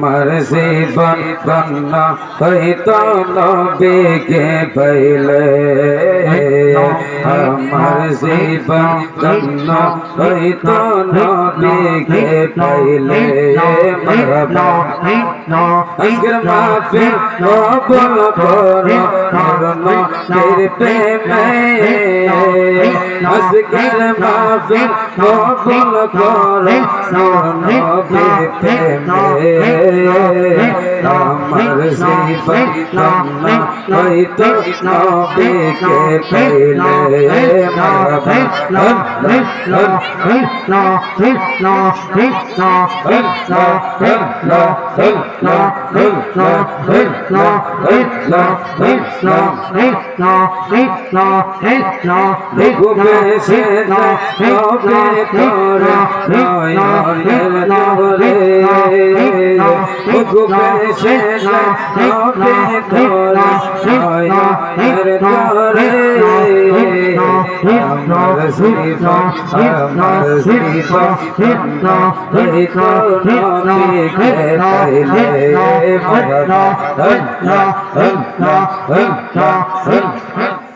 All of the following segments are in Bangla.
আমার জীবন ধন্য হইত নবীকে পাইলে আমার জীবন ধন্য হইত নবীকে পাইলে মারবা আজকের মাহফিল কবুল করো করো নবীর প্রেমে আমার জীবন হইত নবীকে পাইলে ঘুমেছে নবে করে নয়নের নবরে ঘুমেছে নবে করে নয়নের নবরে আমার জীবন আমার জীবন হইত নবীকে পাইলে মরনা হল্লা হল্লা হল্লা হল্লা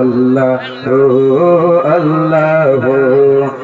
আল্লাহ ও আল্লাহ